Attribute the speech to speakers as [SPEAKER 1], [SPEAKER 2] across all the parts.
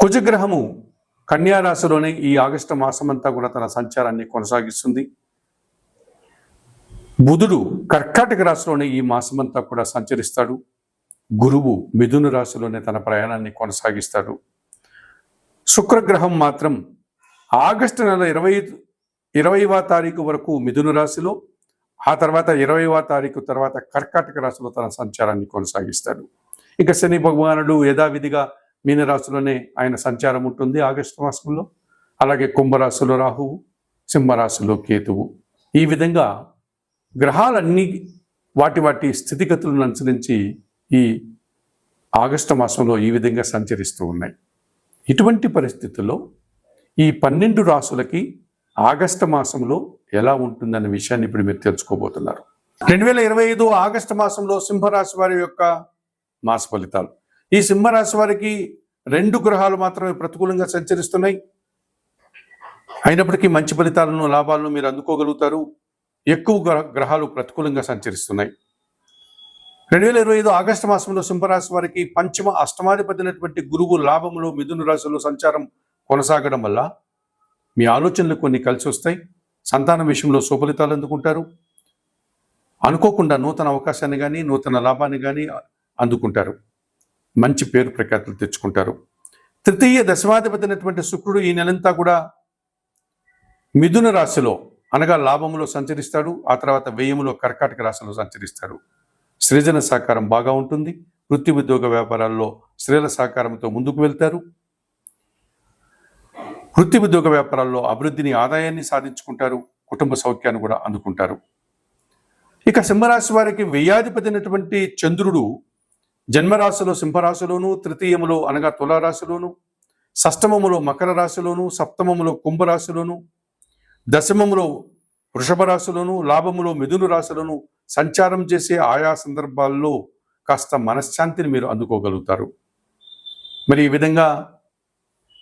[SPEAKER 1] కుజగ్రహము కన్యారాశిలోనే ఈ ఆగస్టు మాసమంతా కూడా తన సంచారాన్ని కొనసాగిస్తుంది. బుధుడు కర్కాటక రాశిలోనే ఈ మాసమంతా కూడా సంచరిస్తాడు. గురువు మిథున రాశిలోనే తన ప్రయాణాన్ని కొనసాగిస్తాడు. శుక్రగ్రహం మాత్రం ఆగస్టు నెల ఇరవై ఇరవైవ తారీఖు వరకు మిథున రాశిలో ఆ తర్వాత ఇరవైవ తారీఖు తర్వాత కర్కాటక రాశిలో తన సంచారాన్ని కొనసాగిస్తాడు. ఇక శని భగవానుడు యథావిధిగా మీనరాశిలోనే ఆయన సంచారం ఉంటుంది ఆగస్టు మాసంలో. అలాగే కుంభరాశిలో రాహువు సింహరాశిలో కేతువు. ఈ విధంగా గ్రహాలన్నీ వాటి వాటి స్థితిగతులను అనుసరించి ఈ ఆగస్టు మాసంలో ఈ విధంగా సంచరిస్తూ ఉన్నాయి. ఇటువంటి పరిస్థితుల్లో ఈ పన్నెండు రాసులకి ఆగస్టు మాసంలో ఎలా ఉంటుందనే విషయాన్ని ఇప్పుడు మీరు తెలుసుకోబోతున్నారు. రెండు వేల ఇరవై ఐదు ఆగస్టు మాసంలో సింహరాశి వారి యొక్క మాస ఫలితాలు. ఈ సింహరాశి వారికి రెండు గ్రహాలు మాత్రమే ప్రతికూలంగా సంచరిస్తున్నాయి. అయినప్పటికీ మంచి ఫలితాలను లాభాలను మీరు అందుకోగలుగుతారు. ఎక్కువ గ్రహ గ్రహాలు ప్రతికూలంగా సంచరిస్తున్నాయి. రెండు వేల ఇరవై ఐదు ఆగస్టు మాసంలో సింహరాశి వారికి పంచమ అష్టమాధిపతినటువంటి గురువు లాభములో మిథున రాశిలో సంచారం కొనసాగడం వల్ల మీ ఆలోచనలు కొన్ని కలిసి వస్తాయి. సంతానం విషయంలో సుఫలితాలు అందుకుంటారు. అనుకోకుండా నూతన అవకాశాన్ని కానీ నూతన లాభాన్ని కానీ అందుకుంటారు. మంచి పేరు ప్రఖ్యాతులు తెచ్చుకుంటారు. తృతీయ దశమాధిపతి అయినటువంటి శుక్రుడు ఈ నెలంతా కూడా మిథున రాశిలో అనగా లాభములో సంచరిస్తాడు ఆ తర్వాత వ్యయములో కర్కాటక రాశిలో సంచరిస్తాడు. సృజన సహకారం బాగా ఉంటుంది. వృత్తి ఉద్యోగ వ్యాపారాల్లో స్త్రీల సహకారంతో ముందుకు వెళ్తారు. వృత్తి ఉద్యోగ వ్యాపారాల్లో అభివృద్ధిని ఆదాయాన్ని సాధించుకుంటారు. కుటుంబ సౌఖ్యాన్ని కూడా అందుకుంటారు. ఇక సింహరాశి వారికి వ్యయాధిపతి అయినటువంటి చంద్రుడు జన్మరాశిలో సింహరాశిలోను తృతీయములో అనగా తులారాశిలోను షష్టమములో మకర రాశిలోను సప్తమములో కుంభరాశిలోను దశమములో వృషభ రాశిలోను లాభములో మిథును రాశిలోను సంచారం చేసే ఆయా సందర్భాల్లో కాస్త మనశ్శాంతిని మీరు అందుకోగలుగుతారు. మరి ఈ విధంగా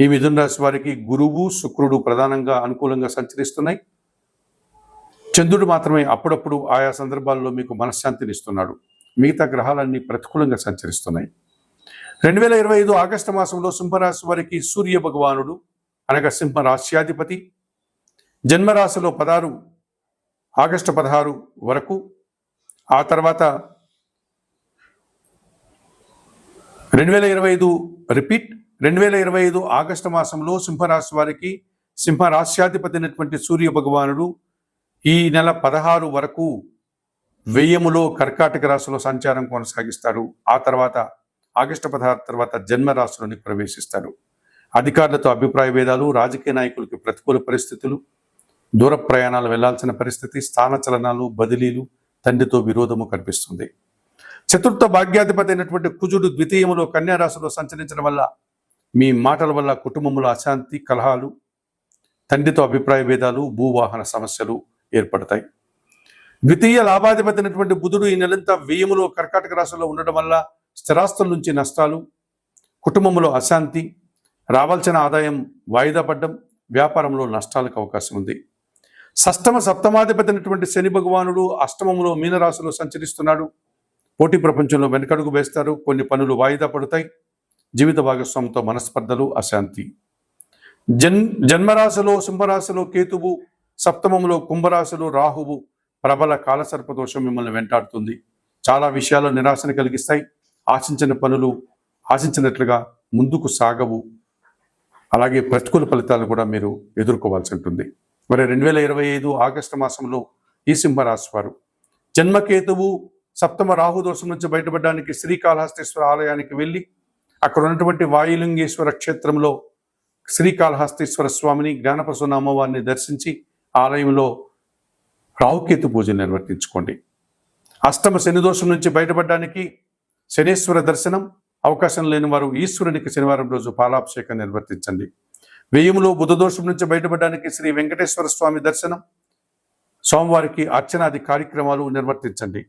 [SPEAKER 1] ఈ మిథున రాశి వారికి గురువు శుక్రుడు ప్రధానంగా అనుకూలంగా సంచరిస్తున్నాయి. చంద్రుడు మాత్రమే అప్పుడప్పుడు ఆయా సందర్భాల్లో మీకు మనశ్శాంతిని ఇస్తున్నాడు మిగతా గ్రహాలన్నీ ప్రతికూలంగా సంచరిస్తున్నాయి. రెండు వేల ఇరవై ఐదు ఆగస్టు మాసంలో సింహరాశి వారికి సూర్య భగవానుడు అనగా సింహ రాశ్యాధిపతి జన్మరాశిలో పదహారు ఆగస్టు పదహారు వరకు. ఆ తర్వాత రెండు వేల ఇరవై ఐదు రిపీట్ రెండు వేల ఇరవై ఐదు ఆగస్టు మాసంలో సింహరాశి వారికి సింహరాశ్యాధిపతి అయినటువంటి సూర్య భగవానుడు ఈ నెల పదహారు వరకు వ్యయములో కర్కాటక రాశిలో సంచారం కొనసాగిస్తాడు. ఆ తర్వాత ఆగస్టు పదహారు తర్వాత జన్మ రాశిలోని ప్రవేశిస్తాడు. అధికారులతో అభిప్రాయ భేదాలు రాజకీయ నాయకులకి ప్రతికూల పరిస్థితులు దూర ప్రయాణాలు వెళ్ళాల్సిన పరిస్థితి స్థానచలనాలు బదిలీలు తండ్రితో విరోధము కనిపిస్తుంది. చతుర్థ భాగ్యాధిపతి అయినటువంటి కుజుడు ద్వితీయములో కన్యా రాశిలో సంచరించడం వల్ల మీ మాటల వల్ల కుటుంబంలో అశాంతి కలహాలు తండ్రితో అభిప్రాయ భేదాలు భూవాహన సమస్యలు ఏర్పడతాయి. ద్వితీయ లాభాధిపతి అయినటువంటి బుధుడు ఈ నెలంతా వ్యయములో కర్కాటక రాశిలో ఉండడం వల్ల స్థిరాస్తుల నుంచి నష్టాలు కుటుంబంలో అశాంతి రావాల్సిన ఆదాయం వాయిదా పడ్డం వ్యాపారంలో నష్టాలకు అవకాశం ఉంది. షష్టమ సప్తమాధిపతి అయినటువంటి శని భగవానుడు అష్టమములో మీనరాశిలో సంచరిస్తున్నాడు. పోటీ ప్రపంచంలో వెనకడుగు వేస్తారు. కొన్ని పనులు వాయిదా పడతాయి. జీవిత భాగస్వామితో మనస్పర్ధలు అశాంతి. జన్ జన్మరాశిలో సింహరాశిలో కేతువు సప్తమములో కుంభరాశిలో రాహువు ప్రబల కాలసర్ప దోషం మిమ్మల్ని వెంటాడుతుంది. చాలా విషయాలు నిరాశను కలిగిస్తాయి. ఆశించిన పనులు ఆశించినట్లుగా ముందుకు సాగవు. అలాగే ప్రతికూల ఫలితాలు కూడా మీరు ఎదుర్కోవాల్సి ఉంటుంది. మరి రెండు వేల ఇరవై ఐదు ఆగస్టు మాసంలో ఈ సింహరాశి వారు జన్మకేతువు సప్తమ రాహు దోషం నుంచి బయటపడడానికి శ్రీకాళహస్తేశ్వర ఆలయానికి వెళ్ళి అక్కడ ఉన్నటువంటి వాయులింగేశ్వర క్షేత్రంలో శ్రీకాళహస్తేశ్వర స్వామిని జ్ఞానప్రసన్న అమ్మవారిని దర్శించి ఆలయంలో రాహుకేతు పూజలు నిర్వర్తించుకోండి. అష్టమ శని దోషం నుంచి బయటపడడానికి శనేశ్వర దర్శనం అవకాశం లేని వారు ఈశ్వరునికి శనివారం రోజు పాలాభిషేకం నిర్వర్తించండి. వేయములో బుధదోషం నుంచి బయటపడడానికి శ్రీ వెంకటేశ్వర స్వామి దర్శనం సోమవారికి అర్చనాది కార్యక్రమాలు నిర్వర్తించండి.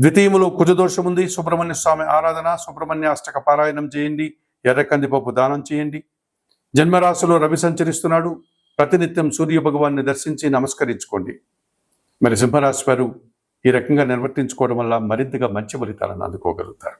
[SPEAKER 1] ద్వితీయములో కుజదోషం ఉంది సుబ్రహ్మణ్య స్వామి ఆరాధన సుబ్రహ్మణ్య అష్టక పారాయణం చేయండి ఎర్ర కందిపప్పు దానం చేయండి. జన్మరాశిలో రవి సంచరిస్తున్నాడు ప్రతినిత్యం సూర్య భగవాన్ని దర్శించి నమస్కరించుకోండి. మరి సింహరాశి వారు ఈ రకంగా నిర్వర్తించుకోవడం వల్ల మరింతగా మంచి ఫలితాలను అందుకోగలుగుతారు.